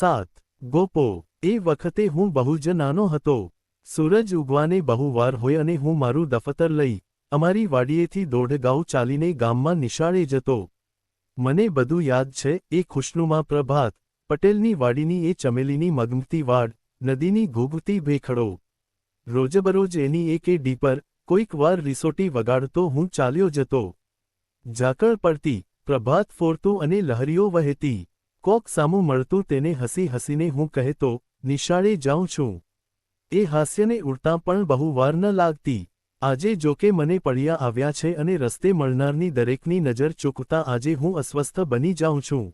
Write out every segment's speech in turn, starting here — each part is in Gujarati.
સાત. ગોપો, એ વખતે હું બહુ જ નાનો હતો. સૂરજ ઉગવાને બહુ વાર હોય અને હું મારું દફતર લઈ, અમારી વાડીએથી દોઢ ગાઉ ચાલીને ગામમાં નિશાળે જતો. મને બધું યાદ છે, એ ખુશનુમા પ્રભાત, પટેલની વાડીની એ ચમેલીની મગમતી વાડ, નદીની ઘૂઘતી ભેખડો. રોજબરોજ એની એક ડીપર, કોઈક વાર રિસોટી વગાડતો હું ચાલ્યો જતો. ઝાકળ પડતી, પ્રભાત ફોરતું અને લહરીઓ વહેતી. કોક સામું મળતું તેને હસી હસીને હું કહેતો નિશાળે જાઉં છું. એ હાસ્યને ઉડતા પણ બહુ વાર ન લાગતી. આજે જોકે મને પડ્યા આવ્યા છે અને રસ્તે મળનારની દરેકની નજર ચૂકતા આજે હું અસ્વસ્થ બની જાઉં છું.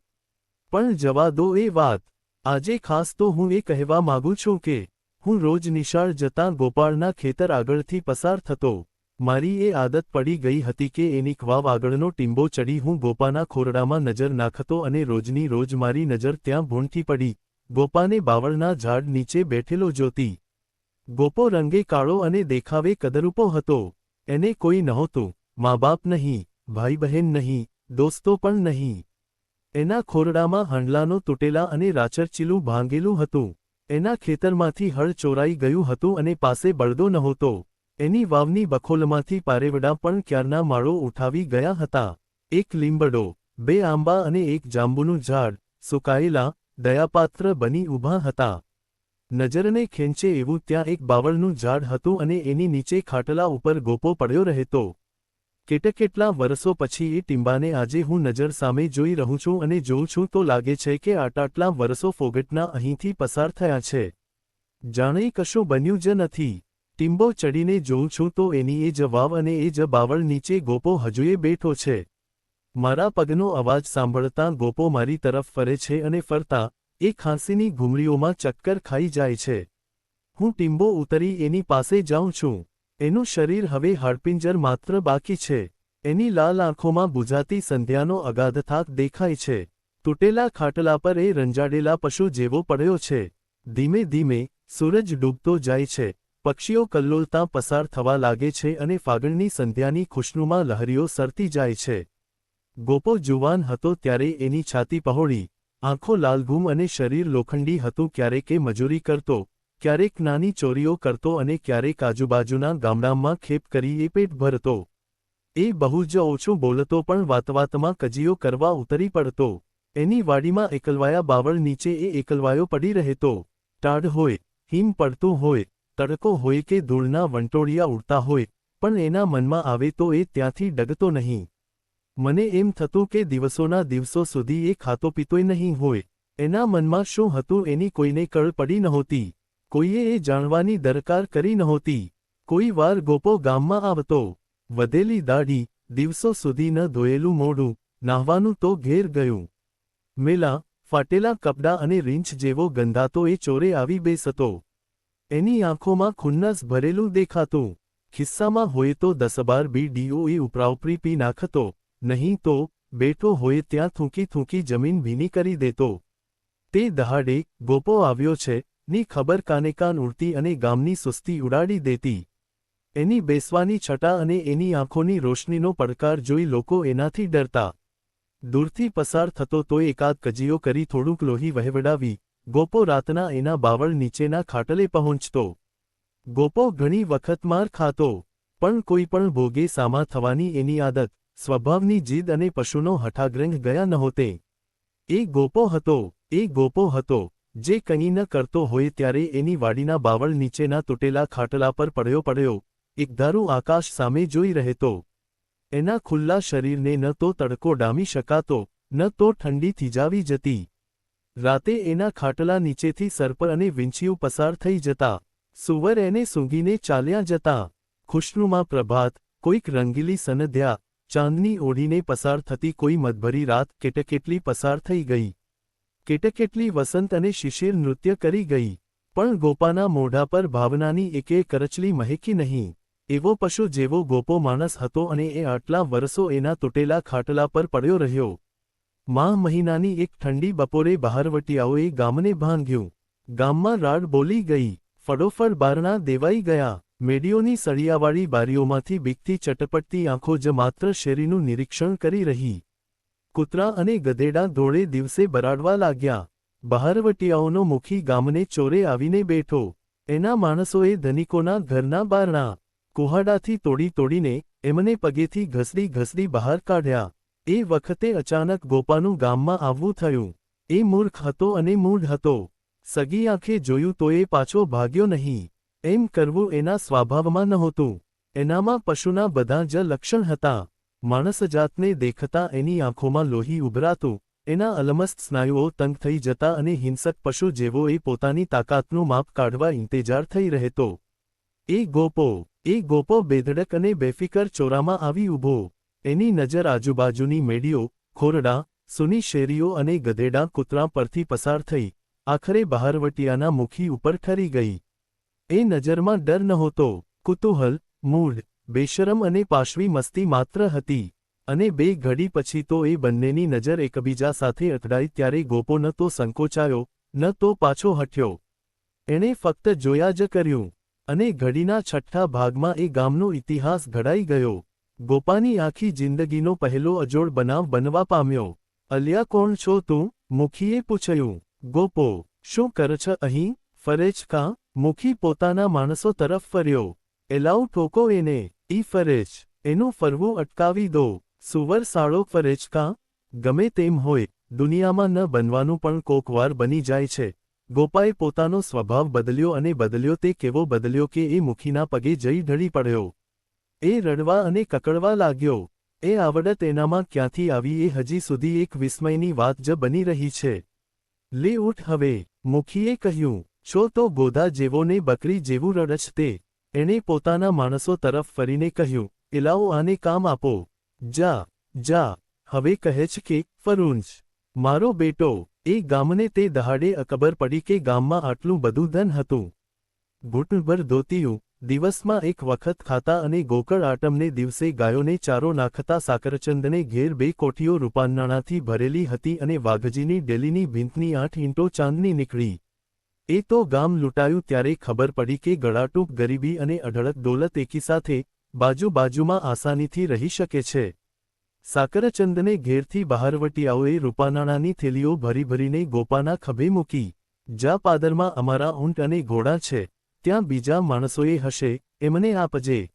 પણ જવા દો એ વાત. આજે ખાસ તો હું એ કહેવા માગું છું કે, હું રોજ નિશાળ જતાં ગોપાળના ખેતર આગળથી પસાર થતો મારી એ આદત પડી ગઈ હતી કે એની વાવ આગળનો ટીંબો ચડી હું ગોપાના ખોરડામાં નજર નાખતો અને રોજની રોજ મારી નજર ત્યાં ભૂણથી પડી. ગોપાને બાવળના ઝાડ નીચે બેઠેલો જોતી. ગોપો રંગે કાળો અને દેખાવે કદરૂપો હતો. એને કોઈ નહોતું. મા બાપ નહીં ભાઈ બહેન નહીં, દોસ્તો પણ નહીં. એના ખોરડામાં હંડલાનો તૂટેલા અને રાચરચીલું ભાંગેલું હતું. એના ખેતરમાંથી હળ ચોરાઈ ગયું હતું અને પાસે બળદો નહોતો. એની વાવની બખોલમાંથી પારેવડા પણ ક્યારના માળો ઉઠાવી ગયા હતા. એક લીંબડો, બે આંબા અને એક જાંબુનું ઝાડ, સુકાયેલા, દયાપાત્ર બની ઊભા હતા. નજરને ખેંચે એવું ત્યાં એક બાવળનું ઝાડ હતું અને એની નીચે ખાટલા ઉપર ગોપો પડ્યો રહેતો. કેટલા વર્ષો પછી એ ટીંબાને આજે હું નજર સામે જોઈ રહું છું અને જોઉં છું તો લાગે છે કે આટાટલા વર્ષો ફોગટના અહીંથી પસાર થયા છે. જાણે કશું બન્યું જ નથી. ટીંબો ચડીને જોઉં છું તો એની એ જ વાવ અને એ જ બાવળ નીચે ગોપો હજુએ બેઠો છે. મારા પગનો અવાજ સાંભળતા ગોપો મારી તરફ ફરે છે અને ફરતા એ ખાંસીની ઘૂમરીઓમાં ચક્કર ખાઈ જાય છે. હું ટીંબો ઉતરી એની પાસે જાઉં છું. એનું શરીર હવે હાડપિંજર માત્ર બાકી છે. એની લાલ આંખોમાં બુઝાતી સંધ્યાનો અગાધ થાક દેખાય છે. તૂટેલા ખાટલા પર એ રંજાડેલા પશુ જેવો પડ્યો છે. ધીમે ધીમે સૂરજ ડૂબતો જાય છે. પક્ષીઓ કલ્લોલતા પસાર થવા લાગે છે અને ફાગણની સંધ્યાની ખુશનુમાં લહરીઓ સરતી જાય છે. ગોપો જુવાન હતો ત્યારે એની છાતી પહોળી, આંખો લાલઘૂમ અને શરીર લોખંડી હતું ક્યારેક એ મજૂરી કરતો, ક્યારેક નાની ચોરીઓ કરતો અને ક્યારેક આજુબાજુના ગામડામાં ખેપ કરી એ પેટ ભરતો. એ બહુ જ ઓછું બોલતો પણ વાતવાતમાં કજીઓ કરવા ઉતરી પડતો. એની વાડીમાં એકલવાયા બાવળ નીચે એ એકલવાયો પડી રહેતો. ટાઢ હોય, હિમ પડતું હોય તડકો હોય કે ધૂળના વંટોળિયા ઉડતા હોય, પણ એના મનમાં આવે તો એ ત્યાંથી ડગતો નહીં. મને એમ થતું કે દિવસોના દિવસો સુધી એ ખાતો પીતોય નહીં હોય. એના મનમાં શું હતું એની કોઈને કળ પડી નહોતી. કોઈએ એ જાણવાની દરકાર કરી નહોતી. કોઈ વાર ગોપો ગામમાં આવતો. વધેલી દાઢી, દિવસો સુધી ન ધોયેલું મોઢું, નાહવાનું તો ઘેર ગયું. મેલા, ફાટેલા કપડાં અને રીંછ જેવો ગંધાતો એ ચોરે આવી બેસતો. એની આંખોમાં ખુન્નસ ભરેલું દેખાતું. ખિસ્સામાં હોય તો દસબાર બી ડીઓ એ ઉપરાઉપરી પી નાખતો, નહીં તો બેઠો હોય ત્યાં થૂંકી થૂંકી જમીન ભીની કરી દેતો. તે દહાડે ગોપો આવ્યો છે, ની ખબર કાનેકાન ઉડતી અને ગામની સુસ્તી ઉડાડી દેતી. એની બેસવાની છટા અને એની આંખોની રોશનીનો પડકાર જોઈ લોકો એનાથી ડરતા. દૂરથી પસાર થતો તોય એકાદ કજીઓ કરી થોડુંક લોહી વહેવડાવી ગોપો રાતના એના બાવળ નીચેના ખાટલે પહોંચતો. ગોપો ઘણી વખત માર ખાતો, પણ કોઈ પણ ભોગે સામા થવાની એની આદત, સ્વભાવની જીદ અને પશુનો હઠાગ્રંગ ગયા નહોતે. એ ગોપો હતો, એ ગોપો હતો, જે કંઈ ન કરતો હોય ત્યારે એની વાડીના બાવળ નીચેના તૂટેલા ખાટલા પર પડ્યો પડ્યો એકધારું આકાશ સામે જોઈ રહેતો. એના ખુલ્લા શરીરને ન તો તડકો ડામી શકાતો, ન તો ઠંડી થીજાવી જતી. રાતે એના ખાટલા નીચેથી સર્પ અને વિંછીયું પસાર થઈ જતા, સુવર એને સૂંઘીને ચાલ્યા જતા. ખુશનુમા પ્રભાત, કોઈક રંગીલી સનધ્યા ચાંદની ઓઢીને પસાર થતી કોઈ મધભરી રાત કેટકેટલી પસાર થઈ ગઈ. કેટકેટલી વસંત અને શિશિર નૃત્ય કરી ગઈ, પણ ગોપાના મોઢા પર ભાવનાની એકે કરચલી મહેકી નહીં. એવો પશુ જેવો ગોપો માણસ હતો અને એ આટલા વરસો એના તૂટેલા ખાટલા પર પડ્યો રહ્યો. માહ મહિનાની એક ઠંડી બપોરે બહારવટિયાઓએ ગામને ભાંગ્યું ગામમાં રાડ બોલી ગઈ. ફડોફડ બારણા દેવાઈ ગયા. મેડીઓની સળિયાવાળી બારીઓમાંથી બીકથી ચટપટતી આંખો જ માત્ર શેરીનું નિરીક્ષણ કરી રહી. કૂતરા અને ગધેડા ધોળે દિવસે બરાડવા લાગ્યા. બહારવટિયાઓનો મુખી ગામને ચોરે આવીને બેઠો. એના માણસોએ ધનિકોના ઘરના બારણા કુહાડાથી તોડી તોડીને એમને પગેથી ઘસડી ઘસડી બહાર કાઢ્યા. એ વખતે અચાનક ગોપાનું ગામમાં આવવું થયું. એ મૂર્ખ હતો અને મૂઢ હતો. સગી આંખે જોયું તો એ પાછો ભાગ્યો નહીં. એમ કરવું એના સ્વભાવમાં નહોતું. એનામાં પશુના બધા જ લક્ષણ હતા. માણસજાતને દેખતા એની આંખોમાં લોહી ઉભરાતું. એના અલમસ્ત સ્નાયુઓ તંગ થઈ જતા અને હિંસક પશુ જેવો એ પોતાની તાકાતનું માપ કાઢવા ઇંતેજાર થઈ રહેતો. એ ગોપો એ ગોપો બેધડક અને બેફિકર ચોરામાં આવી ઊભો. એની નજર આજુબાજુની મેડીઓ, ખોરડા, સુની શેરીઓ અને ગધેડા કૂતરા પરથી પસાર થઈ, આખરે બહારવટિયાના મુખી ઉપર ઠરી ગઈ. એ નજરમાં ડર નહોતો, કુતૂહલ, મૂઢ, બેશરમ અને પાશવી મસ્તી માત્ર હતી, અને બે ઘડી પછી તો એ બંનેની નજર એકબીજા સાથે અથડાઈ ત્યારે ગોપો ન તો સંકોચાયો, ન તો પાછો હઠ્યો એણે ફક્ત જોયા જ કર્યું, અને ઘડીના છઠ્ઠા ભાગમાં એ ગામનો ઇતિહાસ ઘડાઈ ગયો. ગોપાની આખી જિંદગીનો પહેલો અજોડ બનાવ બનવા પામ્યો. અલ્યા કોણ છો તું? મુખીએ પૂછ્યું. ગોપો, શું કર છ અહીં? ફરેજ કાં? મુખી પોતાના માણસો તરફ ફર્યો. એલાઉ ઠોકો એને. ઈ ફરેજ એનું ફરવું અટકાવી દો. સુવર સાળો ફરેજ કાં? ગમે તેમ હોય, દુનિયામાં ન બનવાનું પણ કોકવાર બની જાય છે. ગોપાએ પોતાનો સ્વભાવ બદલ્યો અને બદલ્યો તે કેવો બદલ્યો કે એ મુખીના પગે જઈ ઢળી પડ્યો. એ રડવા અને કકડવા લાગ્યો. એ આવડત એનામાં ક્યાંથી આવી? એ હજી સુધી એક વિસ્મયની વાત જ બની રહી છે. લે ઉઠ હવે, મુખીએ કહ્યું. છો તો ગોધા જેવો ને બકરી જેવું રડછ તે. એણે પોતાના માણસો તરફ ફરીને કહ્યું. એલાઓ આને કામ આપો. જા જા. હવે કહે છે કે, ફરૂંજ. મારો બેટો, એ ગામને તે દહાડે અકબર પડી કે ગામમાં આટલું બધું ધન હતું. ઘૂંટભર ધોતિયું દિવસમાં એક વખત ખાતા અને ગોકળ આટમને દિવસે ગાયોને ચારો નાખતા સાકરચંદને ઘેર બે કોઠીઓ રૂપાનાણાથી ભરેલી હતી અને વાઘજીની ડેલીની ભીંતની આઠ ઈંટો ચાંદની નીકળી. એ તો ગામ લૂંટાયું ત્યારે ખબર પડી કે ગળાટૂપ ગરીબી અને અઢળક દોલત એકી સાથે બાજુ બાજુમાં આસાનીથી રહી શકે છે. સાકરચંદને ઘેરથી બહારવટીયાઓએ રૂપાનાણાની થેલીઓ ભરી ભરીને ગોપાના ખભે મૂકી, જા પાદરમાં અમારા ઊંટ અને ઘોડા છે. ત્યાં બીજા માણસોએ હશે, એમને આપજે.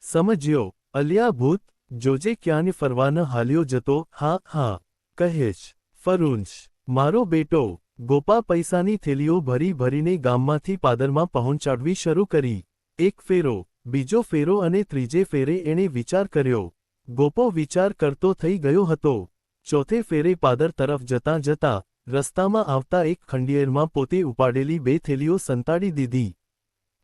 સમજ્યો, અલ્યા ભૂત, જોજે ક્યાંને ફરવા ન હાલ્યો જતો, હા હા, કહેશ ફરુંજ મારો બેટો, ગોપા પૈસાની થેલીઓ ભરી ભરીને ગામમાંથી પાદરમાં પહોંચાડવી શરૂ કરી. એક ફેરો, બીજો ફેરો અને ત્રીજે ફેરે એણે વિચાર કર્યો. ગોપો વિચાર કરતો થઈ ગયો હતો. ચોથે ફેરે પાદર તરફ જતાં જતાં રસ્તામાં આવતા એક ખંડિયેરમાં પોતે ઉપાડેલી બે થેલીઓ સંતાડી દીધી.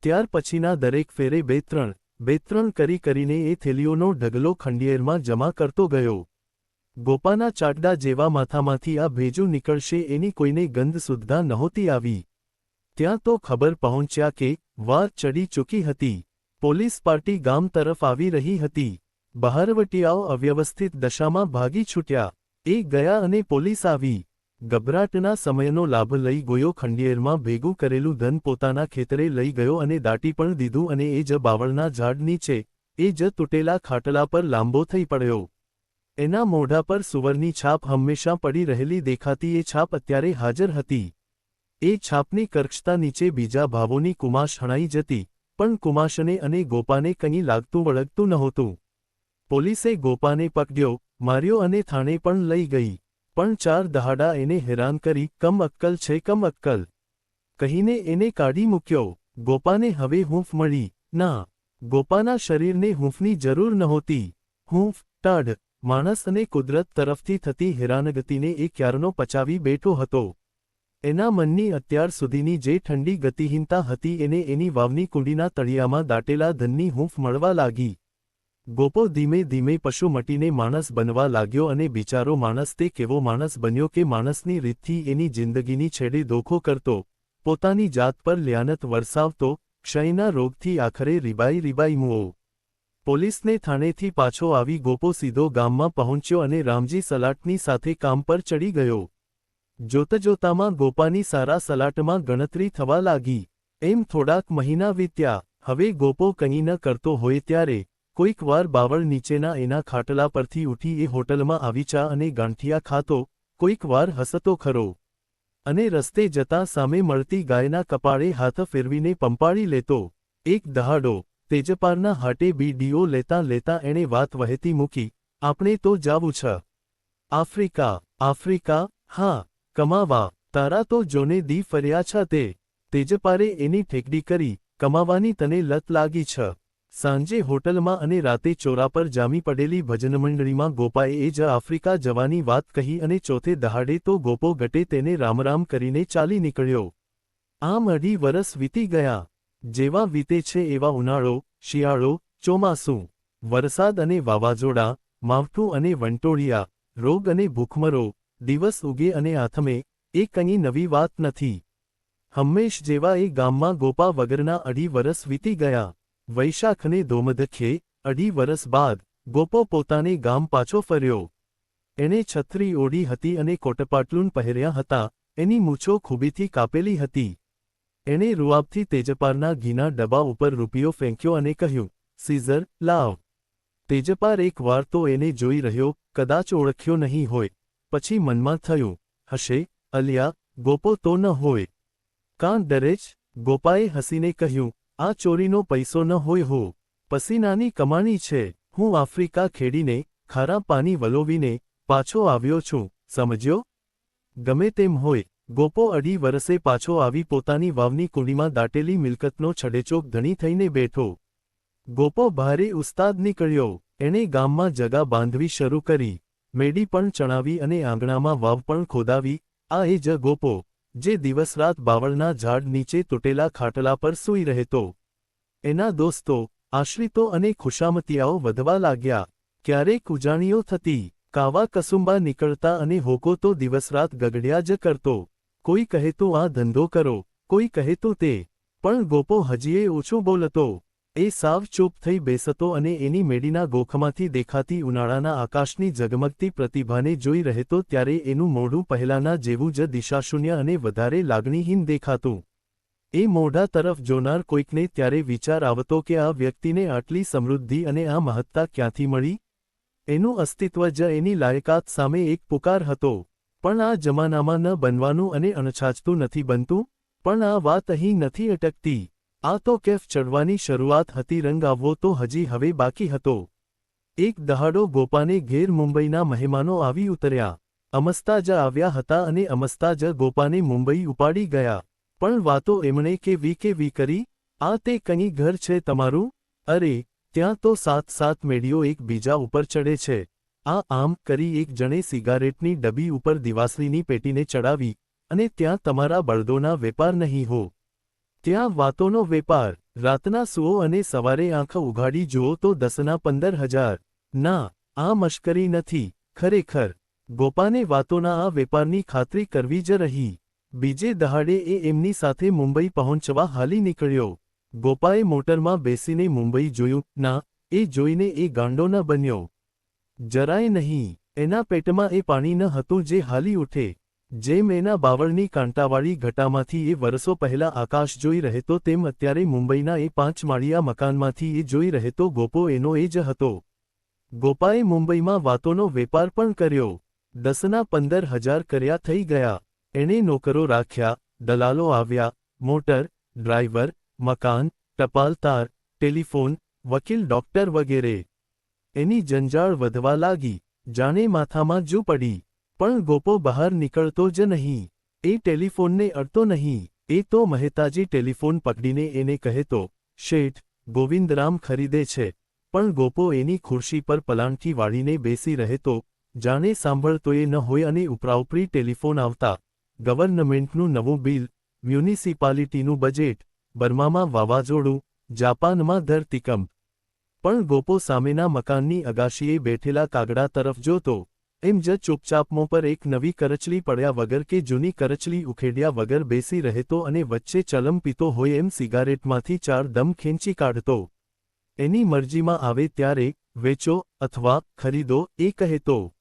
ત્યાર પછીના દરેક ફેરે બે ત્રણ કરી કરીને એ થેલીઓનો ઢગલો ખંડિયેરમાં જમા કરતો ગયો. ગોપાના ચાટડા જેવા માથામાંથી આ ભેજું નીકળશે એની કોઈને ગંધ સુદ્ધા નહોતી આવી. ત્યાં તો ખબર પહોંચ્યા કે વાર ચડી ચૂકી હતી. પોલીસ પાર્ટી ગામ તરફ આવી રહી હતી. બહારવટીયાઓ અવ્યવસ્થિત દશામાં ભાગી છૂટ્યા. એ ગયા અને પોલીસ આવી. ગભરાટના સમયનો લાભ લઈ ગયો ખંડિયેરમાં ભેગું કરેલું ધન પોતાના ખેતરે લઈ ગયો અને દાટી પણ દીધું અને એ જ બાવળના ઝાડ નીચે, એ જ તૂટેલા ખાટલા પર લાંબો થઈ પડ્યો. એના મોઢા પર સુવરની છાપ હંમેશા પડી રહેલી દેખાતી એ છાપ અત્યારે હાજર હતી. એ છાપની કરક્ષતા નીચે બીજા ભાવોની કુમાશ હણાઈ જતી, પણ કુમાશને અને ગોપાને કંઈ લાગતું વળગતું નહોતું. પોલીસે ગોપાને પકડ્યો, માર્યો અને થાણે પણ લઈ ગઈ. પણ ચાર દહાડા એને હેરાન કરી, કમ અક્કલ છે, કમ અક્કલ. કહીને એને કાઢી મૂક્યો, ગોપાને હવે હૂંફ મળી. ના, ગોપાના શરીરને હૂંફની જરૂર નહોતી. હૂંફ, ટાઢ. માણસ અને કુદરત તરફથી થતી હેરાનગતિને એ ક્યારનો પચાવી બેઠો હતો. એના મનની અત્યાર સુધીની જે ઠંડી ગતિહીનતા હતી એને એની વાવની કુંડીના તળિયામાં દાટેલા ધનની હૂંફ મળવા લાગી. ગોપો ધીમે ધીમે પશુ મટીને માણસ બનવા લાગ્યો અને બિચારો માણસ તે કેવો માણસ બન્યો કે માણસની રીતથી એની જિંદગીની છેડે દોખો કરતો, પોતાની જાત પર લ્યાનત વરસાવતો, ક્ષયના રોગથી આખરે રીબાઈ રીબાઈ મુઓ. પોલીસને થાણેથી પાછો આવી ગોપો સીધો ગામમાં પહોંચ્યો અને રામજી સલાટની સાથે કામ પર ચડી ગયો. જોતજોતામાં ગોપાની સારા સલાટમાં ગણતરી થવા લાગી. એમ થોડાક મહિના વીત્યા, હવે ગોપો કંઈ ન કરતો હોય ત્યારે કોઈક વાર બાવળ નીચેના એના ખાટલા પરથી ઉઠી એ હોટલમાં આવી ચા અને ગાંઠિયા ખાતો, કોઈક વાર હસતો ખરો. અને રસ્તે જતા સામે મળતી ગાયના કપાળે હાથ ફેરવીને પંપાળી લેતો. એક દહાડો, તેજપારના હાટે બીડીઓ લેતા લેતા એણે વાત વહેતી મૂકી, આપણે તો જાવું છ. આફ્રિકા આફ્રિકા, હા, કમાવા, તારા તો જોને દી ફર્યા છ તે. તેજપારે એની ઠેકડી કરી, કમાવાની તને લત લાગી છે. સાંજે હોટલમાં અને રાતે ચોરા પર જામી પડેલી ભજનમંડળીમાં ગોપાએ જ આફ્રિકા જવાની વાત કહી અને ચોથે દહાડે તો ગોપો ગટે તેને રામરામ કરીને ચાલી નીકળ્યો. આમ અઢી વરસ વીતી ગયા. જેવા વીતે છે એવા ઉનાળો, શિયાળો, ચોમાસું. વરસાદ અને વાવાઝોડા, માવઠું અને વંટોળિયા, રોગ અને ભૂખમરો, દિવસ ઉગે અને આથમે, એ કંઈ નવી વાત નથી. હંમેશ જેવા એ ગામમાં ગોપા વગરના અઢી વરસ વીતી ગયા. વૈશાખને ધોમધખ્યે અઢી વરસ બાદ ગોપો પોતાને ગામ પાછો ફર્યો. એણે છત્રી ઓઢી હતી અને કોટપાટલુન પહેર્યા હતા, એની મૂછો ખૂબીથી કાપેલી હતી. એણે રૂઆબથી તેજપારના ઘીના ડબ્બા ઉપર રૂપિયો ફેંક્યો અને કહ્યું, સીઝર, લાવ. તેજપાર એકવાર તો એને જોઈ રહ્યો, કદાચ ઓળખ્યો નહીં હોય. પછી મનમાં થયું, હશે, અલિયા, ગોપો તો ન હોય. કાં ડરે ગોપાએ હસીને કહ્યું આ ચોરીનો પૈસો ન હોય હો. પસીનાની કમાણી છે. હું આફ્રિકા ખેડીને, ખારા પાણી વલોવીને, પાછો આવ્યો છું, સમજ્યો? ગમે તેમ હોય, ગોપો અઢી વરસે પાછો આવી પોતાની વાવની કુંડીમાં દાટેલી મિલકતનો છડેચોક ધણી થઈને બેઠો. ગોપો ભારે ઉસ્તાદ નીકળ્યો. એણે ગામમાં જગા બાંધવી શરૂ કરી. મેડી પણ ચણાવી અને આંગણામાં વાવ પણ ખોદાવી. આ એ જ ગોપો જે દિવસરાત બાવળના ઝાડ નીચે તૂટેલા ખાટલા પર સૂઈ રહેતો. એના દોસ્તો, આશ્રિતો અને ખુશામતિયાઓ વધવા લાગ્યા. ક્યારેક ઉજાણીઓ થતી, કાવા કસુંબા નીકળતા અને હોકો તો દિવસરાત ગગડ્યા જ કરતો. કોઈ કહે તો આ ધંધો કરો, કોઈ કહે તો તે, પણ ગોપો હજીએ ઓછું બોલતો. એ સાવ ચૂપ થઈ બેસતો અને એની મેડીના ગોખમાંથી દેખાતી ઉનાળાના આકાશની ઝગમગતી પ્રતિભાને જોઈ રહેતો ત્યારે એનું મોઢું પહેલાના જેવું જ દિશાશૂન્ય અને વધારે લાગણીહીન દેખાતું. એ મોઢા તરફ જોનાર કોઈકને ત્યારે વિચાર આવતો કે આ વ્યક્તિને આટલી સમૃદ્ધિ અને આ મહત્તા ક્યાંથી મળી? એનું અસ્તિત્વ જ એની લાયકાત સામે એક પુકાર હતો. પણ આ જમાનામાં ન બનવાનું અને અણછાચતું નથી બનતું? પણ આ વાત અહીં નથી અટકતી. આ તો કેફ ચડવાની શરૂઆત હતી રંગ આવવો તો હજી હવે બાકી હતો. એક દહાડો ગોપાને ઘેર મુંબઈના મહેમાનો આવી ઉતર્યા. અમસ્તા જ આવ્યા હતા અને અમસ્તા જ ગોપાને મુંબઈ ઉપાડી ગયા. પણ વાતો એમણે કે વી કે વી કરી, આ તે કંઈ ઘર છે તમારું? અરે, ત્યાં તો સાત સાત મેળીઓ એક બીજા ઉપર ચડે છે. આ આમ કરી એક જણે સિગારેટની ડબી ઉપર દિવાસળીની પેટીને ચડાવી, અને ત્યાં તમારા બળદોના વેપાર નહીં હો. ત્યાં વાતોનો વેપાર, રાતના સુઓ અને સવારે આંખ ઉઘાડી જુઓ તો દસના પંદર હજાર. ના, આ મશ્કરી નથી, ખરેખર. ગોપાને વાતોના આ વેપારની ખાતરી કરવી જ રહી. બીજે દહાડે એ એમની સાથે મુંબઈ પહોંચવા હાલી નીકળ્યો. ગોપાએ મોટરમાં બેસીને મુંબઈ જોયું, ના, એ જોઈને એ ગાંડો ન બન્યો. જરાય નહીં, એના પેટમાં એ પાણી ન હતું જે હાલી ઉઠે. જેમ એના બાવળની કાંટાવાળી ઘટામાંથી એ વરસો પહેલા આકાશ જોઈ રહેતો તેમ અત્યારે મુંબઈના એ પાંચ માળિયા મકાનમાંથી એ જોઈ રહેતો ગોપો એનો એ જ હતો. ગોપાએ મુંબઈમાં વાતોનો વેપાર પણ કર્યો. દસના પંદર હજાર કર્યા થઈ ગયા. એણે નોકરો રાખ્યા, દલાલો આવ્યા, મોટર, ડ્રાઈવર, મકાન, ટપાલ તાર, ટેલિફોન, વકીલ ડોક્ટર વગેરે. એની જંજાળ વધવા લાગી. જાણે માથામાં જુ પડી. પણ ગોપો બહાર નીકળતો જ નહીં. એ ટેલિફોનને અડતો નહીં. એ તો મહેતાજી ટેલિફોન પકડીને એને કહેતો શેઠ, ગોવિંદરામ ખરીદે છે. પણ ગોપો એની ખુરશી પર પલાંઠી વાળીને બેસી રહેતો જાણે સાંભળતોય ન હોય અને ઉપરાઉપરી ટેલિફોન આવતા, ગવર્નમેન્ટનું નવું બિલ, મ્યુનિસિપાલિટીનું બજેટ, બર્મામાં વાવાઝોડું, જાપાનમાં ધરતીકંપ. પણ ગોપો સામેના મકાનની અગાશીએ બેઠેલા કાગડા તરફ જોતો એમ જ ચૂપચાપમો પર એક નવી કરચલી પડ્યા વગર કે જૂની કરચલી ઉખેડ્યા વગર બેસી રહેતો અને વચ્ચે ચલમ પીતો હોય એમ સિગારેટમાંથી ચાર દમ ખેંચી કાઢતો. એની મરજીમાં આવે ત્યારે વેચો અથવા ખરીદો એ કહેતો.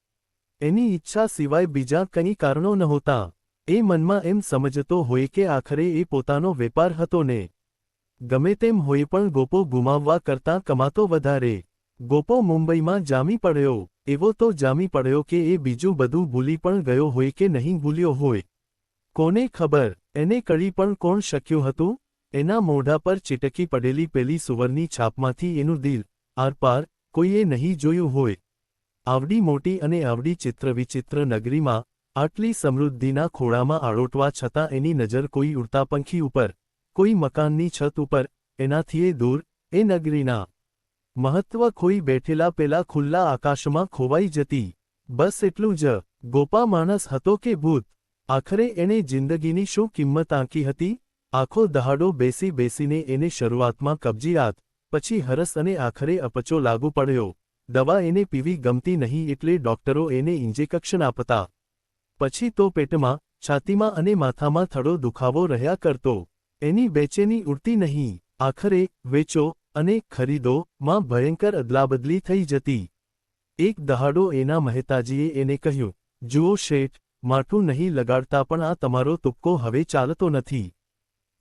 એની ઈચ્છા સિવાય બીજા કંઈ કારણો નહોતા. એ મનમાં એમ સમજતો હોય કે આખરે એ પોતાનો વેપાર હતો ને. ગમે તેમ હોય પણ ગોપો ગુમાવવા કરતાં કમાતો વધારે. ગોપો મુંબઈમાં જામી પડ્યો. એવો તો જામી પડ્યો કે એ બીજું બધું ભૂલી પણ ગયો હોય કે નહીં ભૂલ્યો હોય. કોને ખબર? એને કળી પણ કોણ શક્યું હતું? એના મોઢા પર ચીટકી પડેલી પેલી સુવરની છાપમાંથી એનું દિલ આરપાર કોઈએ નહીં જોયું હોય. આવડી મોટી અને આવડી ચિત્રવિચિત્ર નગરીમાં આટલી સમૃદ્ધિના ખોળામાં આળોટવા છતાં એની નજર કોઈ ઉડતા પંખી ઉપર, કોઈ મકાનની છત ઉપર એનાથીએ દૂર, એ નગરીના મહત્વ ખોઈ બેઠેલા પેલા ખુલ્લા આકાશમાં ખોવાઈ જતી. બસ એટલું જ. ગોપા માણસ હતો કે ભૂત? આખરે એણે જિંદગીની શું કિંમત આંકી હતી? આખો દહાડો બેસી બેસીને એને શરૂઆતમાં કબજિયાત પછી હરસ અને આખરે અપચો લાગુ પડ્યો. દવા એને પીવી ગમતી નહીં એટલે ડોક્ટરો એને ઇન્જેક્શન આપતા. પછી તો પેટમાં, છાતીમાં અને માથામાં થડો દુખાવો રહ્યા કરતો. એની બેચેની ઉડતી નહીં. આખરે, વેચો અને ખરીદો, માં ભયંકર અદલાબદલી થઈ જતી. એક દહાડો એના મહેતાજીએ એને કહ્યું, જુઓ શેઠ માઠું નહીં લગાડતા પણ આ તમારો તુક્કો હવે ચાલતો નથી.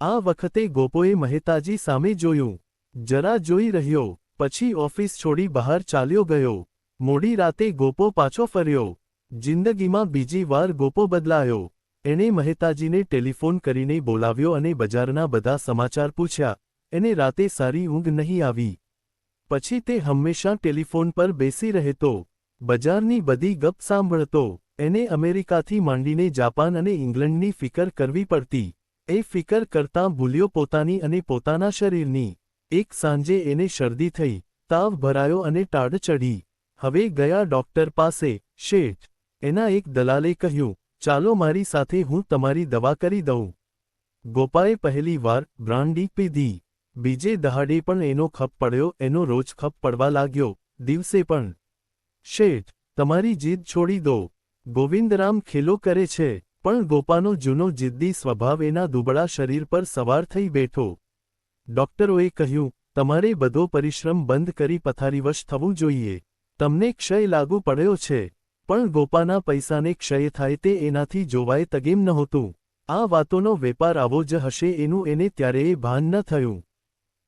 આ વખતે ગોપોએ મહેતાજી સામે જોયું. જરા જોઈ રહ્યો, પછી ઓફિસ છોડી બહાર ચાલ્યો ગયો. મોડી રાતે ગોપો પાછો ફર્યો. જિંદગીમાં બીજી વાર ગોપો બદલાયો. એણે મહેતાજીને ટેલિફોન કરીને બોલાવ્યો અને બજારના બધા સમાચાર પૂછ્યા. એને રાતે સારી ઊંઘ નહીં આવી. પછી તે હંમેશા ટેલિફોન પર બેસી રહેતો, બજારની બધી ગપ સાંભળતો, એને અમેરિકાથી માંડીને જાપાન અને ઇંગ્લેન્ડની ફિકર કરવી પડતી. એ ફિકર કરતાં ભૂલ્યો પોતાની અને પોતાના શરીરની. એક સાંજે એને શરદી થઈ, તાવ ભરાયો અને ટાઢ ચઢી. હવે ગયા ડોક્ટર પાસે, શેઠ, એના એક દલાલે કહ્યું, ચાલો મારી સાથે હું તમારી દવા કરી દઉં. ગોપાએ પહેલી વાર બ્રાન્ડી પીધી. બીજે દહાડે પણ એનો ખપ પડ્યો, એનો રોજ ખપ પડવા લાગ્યો. દિવસે પણ. શેઠ, તમારી જીદ છોડી દો. ગોવિંદરામ ખેલો કરે છે, પણ ગોપાનો જૂનો જિદ્દી સ્વભાવ એના દુબળા શરીર પર સવાર થઈ બેઠો. ડોક્ટરોએ કહ્યું, તમારે બધો પરિશ્રમ બંધ કરી પથારીવશ થવું જોઈએ. તમને ક્ષય લાગુ પડ્યો છે. પણ ગોપાના પૈસાને ક્ષય થાય તે એનાથી જોવાય તગેમ નહોતું. આ વાતોનો વેપાર આવો જ હશે એનું એને ત્યારે એ ભાન ન થયું.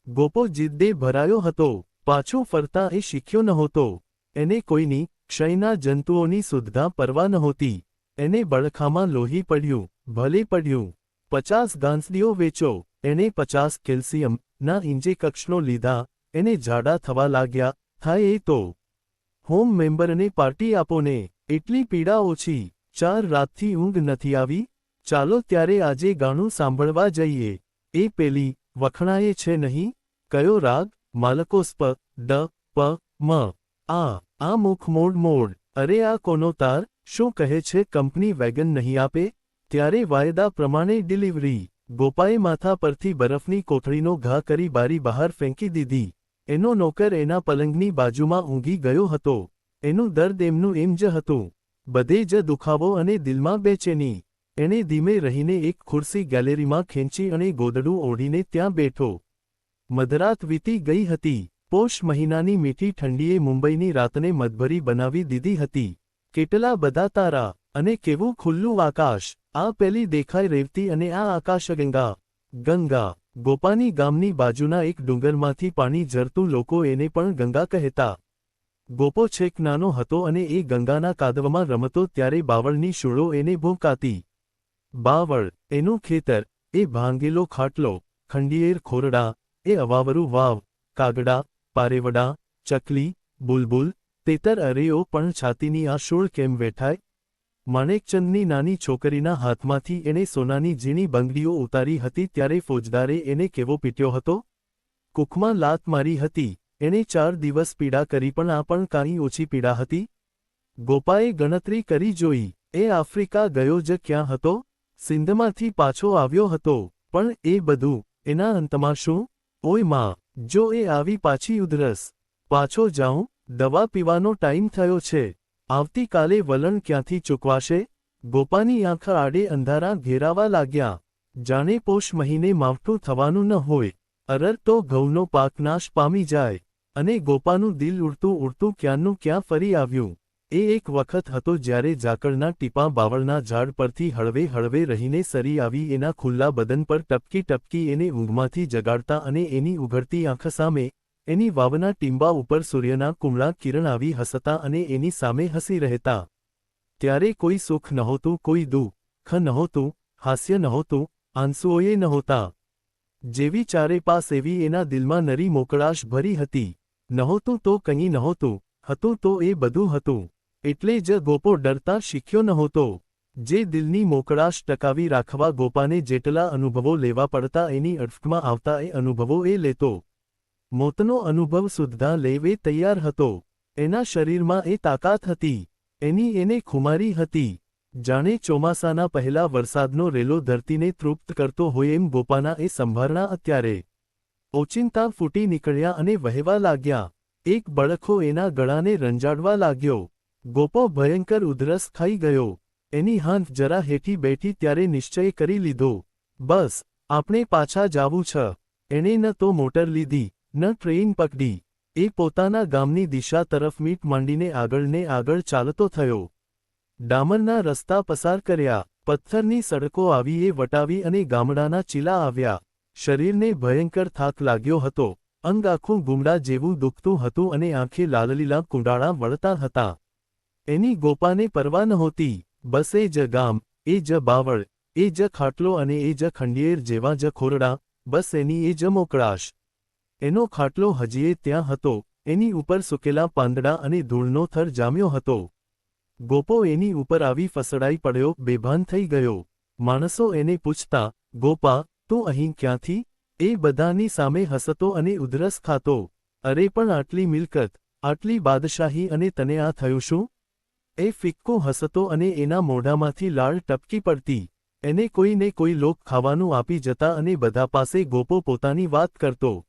ગોપો જિદ્દે ભરાયો હતો, પાછો ફરતા એ શીખ્યો નહોતો. એને કોઈની, ક્ષયના જંતુઓની સુદ્ધા પરવા નહોતી. એને બળખામાં લોહી પડ્યું, ભલે પડ્યું. પચાસ ગાંસડીઓ વેચો, એણે પચાસ કેલ્શિયમ, ના ઇન્જેકશનો લીધા, એને જાડા થવા લાગ્યા, થાય એ તો. હોમ મેમ્બરને પાર્ટી આપોને એટલી પીડા ઓછી, ચાર રાતથી ઊંઘ નથી આવી. ચાલો ત્યારે આજે ગાણું સાંભળવા જઈએ. એ પેલી વખણાએ છે નહીં? કયો રાગ? માલકોસ્પ, ડ, પ, મ. આ આ મુખ મોડ મોડ. અરે આ કોનો તાર? શું કહે છે કંપની વેગન નહીં આપે? ત્યારે વાયદા પ્રમાણે ડિલિવરી. ગોપાએ માથા પરથી બરફની કોથળીનો ઘા કરી બારી બહાર ફેંકી દીધી. એનો નોકર એના પલંગની બાજુમાં ઊંઘી ગયો હતો. એનું દર્દ એમનું એમ જ હતું. બધે જ દુખાવો અને દિલમાં બેચેની. એણે ધીમે રહીને એક ખુરશી ગેલેરીમાં ખેંચી અને ગોદડું ઓઢીને ત્યાં બેઠો. મધરાત વીતી ગઈ હતી. પોષ મહિનાની મીઠી ઠંડીએ મુંબઈની રાતને મધભરી બનાવી દીધી હતી. કેટલા બધા તારા અને કેવું ખુલ્લું આકાશ. આ પેલી દેખાઈ રેવતી અને આ આકાશગંગા ગંગા. ગોપાની ગામની બાજુના એક ડુંગરમાંથી પાણી ઝરતું લોકો એને પણ ગંગા કહેતા. ગોપો છેક નાનો હતો અને એ ગંગાના કાદવમાં રમતો ત્યારે બાવળની શૂળો એને ભૂંકાતી. બાવળ એનું ખેતર, એ ભાંગેલો ખાટલો, ખંડિયેર ખોરડા, એ અવાવરું વાવ, કાગડા, પારેવડા, ચકલી, બુલબુલ, તેતર અરેઓ પણ છાતીની આ શૂળ કેમ વેઠાય? માણેકચંદની નાની છોકરીના હાથમાંથી એણે સોનાની ઝીણી બંગડીઓ ઉતારી હતી ત્યારે ફોજદારે એને કેવો પીટ્યો હતો? કુખમાં લાત મારી હતી, એણે ચાર દિવસ પીડા કરી પણ આ પણ કાંઈ ઓછી પીડા હતી? ગોપાએ ગણતરી કરી જોઈ, એ આફ્રિકા ગયો જ ક્યાં હતો? સિંધમાંથી પાછો આવ્યો હતો, પણ એ બધું, એના અંતમાં શું? ઓયમાં, જો એ આવી પાછી ઉધરસ, પાછો જાઉં, દવા પીવાનો ટાઈમ થયો છે, આવતીકાલે વલણ ક્યાંથી ચૂકવાશે? ગોપાની આંખ આડે અંધારા ઘેરાવા લાગ્યા, જાણે પોષ મહિને માવઠું થવાનું ન હોય, અરર તો ઘઉંનો પાક નાશ પામી જાય, અને ગોપાનું દિલ ઉડતું ઉડતું ક્યાંનું ક્યાં ફરી આવ્યું? એ એક વખત હતો જ્યારે ઝાકળના ટીપાં બાવળના ઝાડ પરથી હળવે હળવે રહીને સરી આવી, એના ખુલ્લા બદન પર ટપકી ટપકી એને ઊંઘમાંથી જગાડતા અને એની ઉઘડતી આંખ સામે એની વાવના ટીંબા ઉપર સૂર્યના કુમળા કિરણ આવી હસતા અને એની સામે હસી રહેતા. ત્યારે કોઈ સુખ નહોતું, કોઈ દુઃખ નહોતું, હાસ્ય નહોતું, આંસુઓએ નહોતા. જેવી ચારે પાસ એવી એના દિલમાં નરી મોકળાશ ભરી હતી. નહોતું તો કંઈ નહોતું, હતું તો એ બધું હતું. એટલે જ ગોપો ડરતા શીખ્યો નહોતો. જે દિલની મોકળાશ ટકાવી રાખવા ગોપાને જેટલા અનુભવો લેવા પડતા એની અડફમાં આવતા એ અનુભવો એ લેતો. મોતનો અનુભવ સુદ્ધા લેવે તૈયાર હતો. એના શરીરમાં એ તાકાત હતી. એની એને ખુમારી હતી. જાણે ચોમાસાના પહેલા વરસાદનો રેલો ધરતીને તૃપ્ત કરતો હોય એમ ગોપાના એ સંભારણા અત્યારે. ઓચિંતા ફૂટી નીકળ્યા અને વહેવા લાગ્યા. એક બળખો એના ગળાને રંજાડવા લાગ્યો. ગોપો ભયંકર ઉધરસ ખાઈ ગયો. એની હાંફ જરા હેઠી બેઠી ત્યારે નિશ્ચય કરી લીધો. બસ, આપણે પાછા જાવું છ. એણે ન તો મોટર લીધી, ન ટ્રેન પકડી. એ પોતાના ગામની દિશા તરફ મીટ માંડીને આગળને આગળ ચાલતો થયો. ડામરના રસ્તા પસાર કર્યા. પથ્થરની સડકો આવી એ વટાવી અને ગામડાના ચીલા આવ્યા. શરીરને ભયંકર થાક લાગ્યો હતો. અંગ આખું ગુમડા જેવું દુખતું હતું અને આંખે લાલલીલા કુંડાળા વળતા હતા. એની ગોપાને પરવા નહોતી. બસ એ જ ગામ, એ જ બાવળ, એ જ ખાટલો અને એ જ ખંડિયેર જેવા જ ખોરડા, બસ એની એ જ મોકળાશ. એનો ખાટલો હજીએ ત્યાં હતો, એની ઉપર સૂકેલા પાંદડા અને ધૂળનો થર જામ્યો હતો. ગોપો એની ઉપર આવી ફસડાઈ પડ્યો, બેભાન થઈ ગયો. માણસો એને પૂછતા, ગોપા, તું અહીં ક્યાંથી? એ બધાની સામે હસતો અને ઉધરસ ખાતો. અરે પણ આટલી મિલકત, આટલી બાદશાહી અને તને આ થયું શું? એ ફિક્કો હસતો અને એના મોઢામાંથી લાળ ટપકી પડતી. એને કોઈને કોઈ લોક ખાવાનું આપી જતા અને બધા પાસે ગોપો પોતાની વાત કરતો.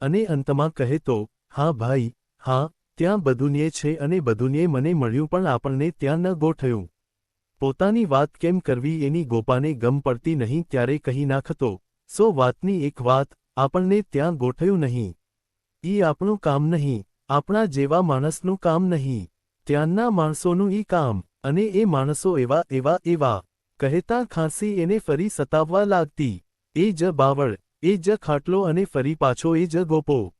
અને અંતમાં કહેતો હા ભાઈ, હા, ત્યાં બધુંયે છે અને બધુંયે મને મળ્યું પણ આપણને ત્યાં ન ગોઠયું. પોતાની વાત કેમ કરવી એની ગોપાને ગમ પડતી નહીં ત્યારે કહી નાખતો, સો વાતની એક વાત, આપણને ત્યાં ગોઠયું નહીં. ઈ આપણું કામ નહીં, આપણા જેવા માણસનું કામ નહીં. ત્યાંના માણસોનું ઈ કામ, અને એ માણસો એવા એવા એવા. કહેતા ખાંસી એને ફરી સતાવવા લાગતી. એ જ બાવળ, એ જ ખાટલો અને ફરી પાછો એ જ ગોપો.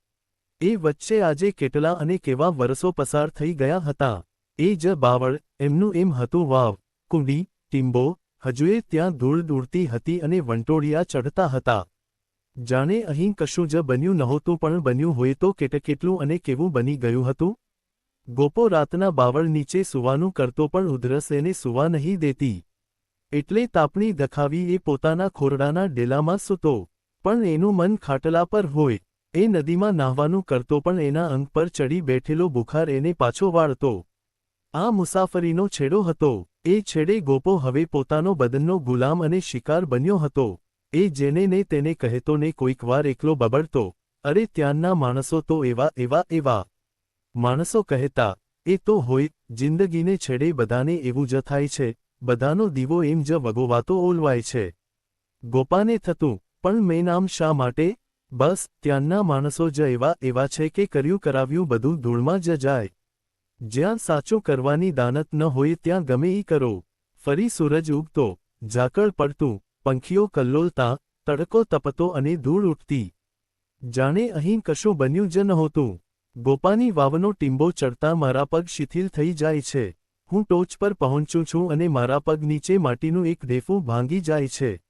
એ વચ્ચે આજે કેટલા અને કેવા વરસો પસાર થઈ ગયા હતા. એ જ બાવળ, એમનું એમ હતું, વાવ, કુંડી, ટીંબો. હજુએ ત્યાં ધૂળ દૂરતી હતી અને વંટોળિયા ચઢતા હતા. જાણે અહીં કશું જ બન્યું નહોતું, પણ બન્યું હોય તો કેટલું અને કેવું બની ગયું હતું? ગોપો રાતના બાવળ નીચે સૂવાનું કરતો પણ ઉધરસ એને સૂવા નહીં દેતી. એટલે તાપણી દખાવી એ પોતાના ખોરડાના ડેલામાં સૂતો, પણ એનું મન ખાટલા પર હોય, એ નદીમાં નાહવાનું કરતો પણ એના અંગ પર ચડી બેઠેલો બુખાર એને પાછો વાળતો. આ મુસાફરીનો છેડો હતો, એ છેડે ગોપો હવે પોતાનો બદનનો ગુલામ અને શિકાર બન્યો હતો, એ જેને ને તેને કહેતો ને કોઈક વાર એકલો બબડતો, અરે ત્યાંના માણસો તો એવા એવા એવા. માણસો કહેતા, એ તો હોય, જિંદગીને છેડે બધાને એવું જ થાય છે, બધાનો દીવો એમ જ વગોવાતો ઓલવાય છે. ગોપાને થતું, પણ મેં નામ શા માટે? બસ, ત્યાંના માણસો જ એવા એવા છે કે કર્યું કરાવ્યું બધું ધૂળમાં જ જાય. જ્યાં સાચું કરવાની દાનત ન હોય ત્યાં ગમે ઈ કરો. ફરી સૂરજ ઉગતો, ઝાકળ પડતું, પંખીઓ કલ્લોલતા, તડકો તપતો અને ધૂળ ઉઠતી. જાણે અહીં કશું બન્યું જ નહોતું. ગોપાની વાવનો ટીંબો ચડતા મારા પગ શિથિલ થઈ જાય છે. હું ટોચ પર પહોંચું છું અને મારા પગ નીચે માટીનું એક ઢેફું ભાંગી જાય છે.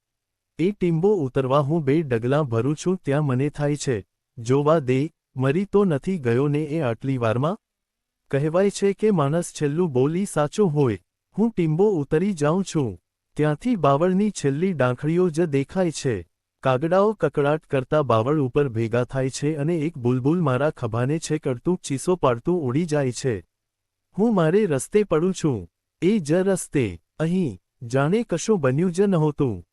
એ ટીંબો ઉતરવા હું બે ડગલાં ભરું છું ત્યાં મને થાય છે. જોવા દે, મરી તો નથી ગયો ને એ આટલી વારમાં? કહેવાય છે કે માણસ છેલ્લું બોલી સાચું હોય. હું ટીંબો ઉતરી જાઉં છું. ત્યાંથી બાવળની છેલ્લી ડાંખળીઓ જ દેખાય છે. કાગડાઓ કકડાટ કરતા બાવળ ઉપર ભેગા થાય છે અને એક બુલબુલ મારા ખભાને છે કરતું ચીસો પાડતું ઉડી જાય છે. હું મારે રસ્તે પડું છું. એ જ રસ્તે. અહીં, જાણે કશું બન્યું જ નહોતું.